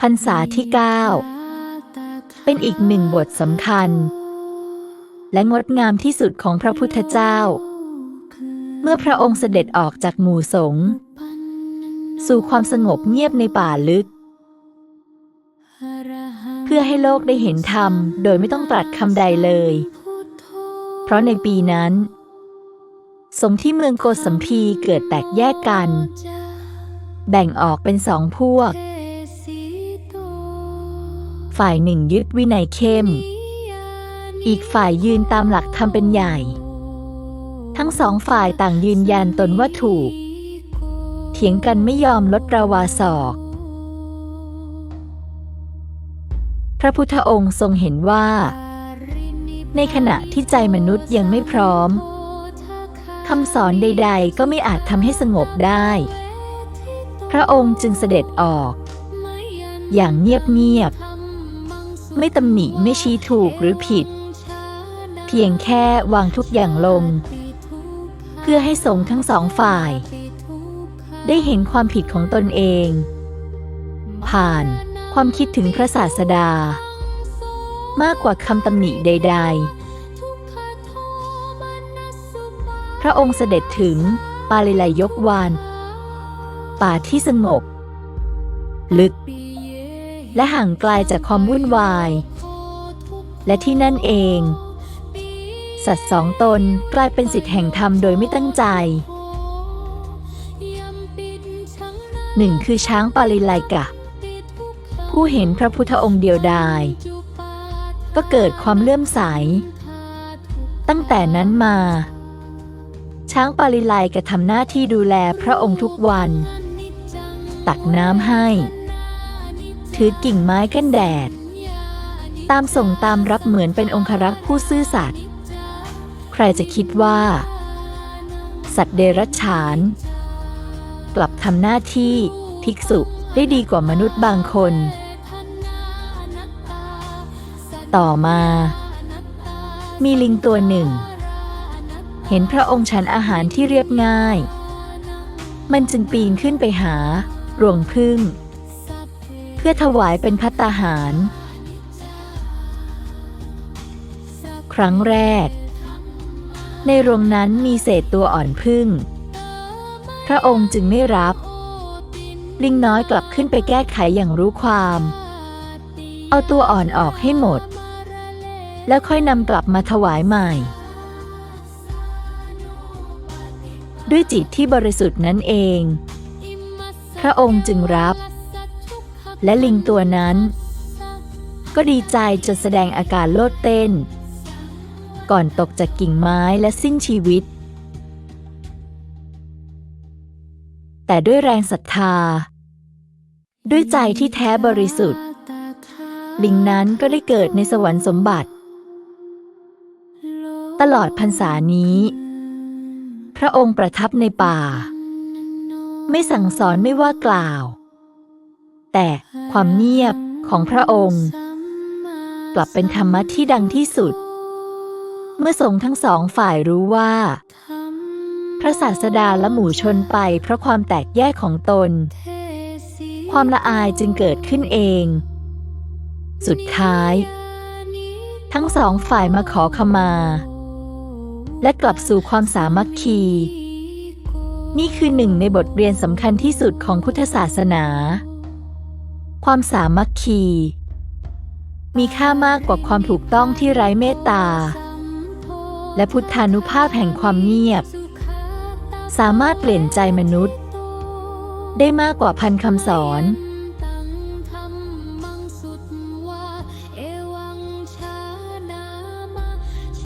พรรษาที่ 9 เป็นอีกหนึ่งบทสำคัญ และงดงามที่สุดของพระพุทธเจ้า เมื่อพระองค์เสด็จออกจากหมู่สงฆ์สู่ความสงบเงียบในป่าลึก เพื่อให้โลกได้เห็นธรรมโดยไม่ต้องตรัสคำใดเลย เพราะในปีนั้น สงฆ์ที่เมืองโกสัมพีเกิดแตกแยกกัน แบ่งออกเป็นสองพวก ฝ่ายหนึ่งยึดวินัยเข้ม อีกฝ่ายยืนตามหลักธรรมเป็นใหญ่ ทั้งสองฝ่ายต่างยืนยันตนว่าถูก เถียงกันไม่ยอมลดระวาศอก พระพุทธองค์ทรงเห็นว่า ในขณะที่ใจมนุษย์ยังไม่พร้อมคำสอนใด ๆ ก็ไม่อาจทำให้สงบได้ พระองค์จึงเสด็จออก อย่างเงียบ ๆ ไม่ตำหนิไม่ชี้ถูกหรือผิด เพียงแค่วางทุกอย่างลง เพื่อให้สงทั้งสองฝ่าย ได้เห็นความผิดของตนเอง ผ่านความคิดถึงพระศาสดา มากกว่าคำตำหนิใด ๆ พระองค์เสด็จถึงปาลิลายกวานป่าที่สงบ ลึก และห่างไกลจากความวุ่นวาย และที่นั่นเอง สัตว์สองตนกลายเป็นสิทธิแห่งธรรมโดยไม่ตั้งใจหนึ่งคือช้างปาลิไลกะ ผู้เห็นพระพุทธองค์เดียวดาย ก็เกิดความเลื่อมใส ตั้งแต่นั้นมา ช้างปาลิไลกะทำหน้าที่ดูแลพระองค์ทุกวัน ตักน้ำให้ ถือกิ่งไม้กันแดด ตามส่งตามรับเหมือนเป็นองครักษ์ผู้ซื่อสัตย์ใครจะคิดว่า สัตว์เดรัจฉาน กลับทำหน้าที่ภิกษุได้ดีกว่ามนุษย์บางคน ต่อมา มีลิงตัวหนึ่ง เห็นพระองค์ฉันอาหารที่เรียบง่าย มันจึงปีนขึ้นไปหารวงพึ่ง เพื่อถวายเป็นพัตตาหาร ครั้งแรก ในโรงนั้นมีเศษตัวอ่อนพึ่ง พระองค์จึงไม่รับ ลิงน้อยกลับขึ้นไปแก้ไขอย่างรู้ความ เอาตัวอ่อนออกให้หมด แล้วค่อยนำกลับมาถวายใหม่ ด้วยจิตที่บริสุทธิ์นั้นเอง พระองค์จึงรับ และลิงตัวนั้น ก็ดีใจจนแสดงอาการโลดเต้น ก่อนตกจากกิ่งไม้และสิ้นชีวิต แต่ด้วยแรงศรัทธา ด้วยใจที่แท้บริสุทธิ์ ลิงนั้นก็ได้เกิดในสวรรค์สมบัติ ตลอดพรรษานี้ พระองค์ประทับในป่า ไม่สั่งสอนไม่ว่ากล่าว แต่ความเงียบของพระองค์ กลับเป็นธรรมะที่ดังที่สุด เมื่อสงทั้งสองฝ่ายรู้ว่า พระศาสดาและหมู่ชนไปเพราะความแตกแยกของตน ความละอายจึงเกิดขึ้นเอง สุดท้าย ทั้งสองฝ่ายมาขอขมา และกลับสู่ความสามัคคีนี่คือหนึ่งในบทเรียนสำคัญที่สุดของพุทธศาสนา ความสามัคคี มีค่ามากกว่าความถูกต้องที่ไร้เมตตา และพุทธานุภาพแห่งความเงียบ สามารถเปลี่ยนใจมนุษย์ ได้มากกว่าพันคำสอน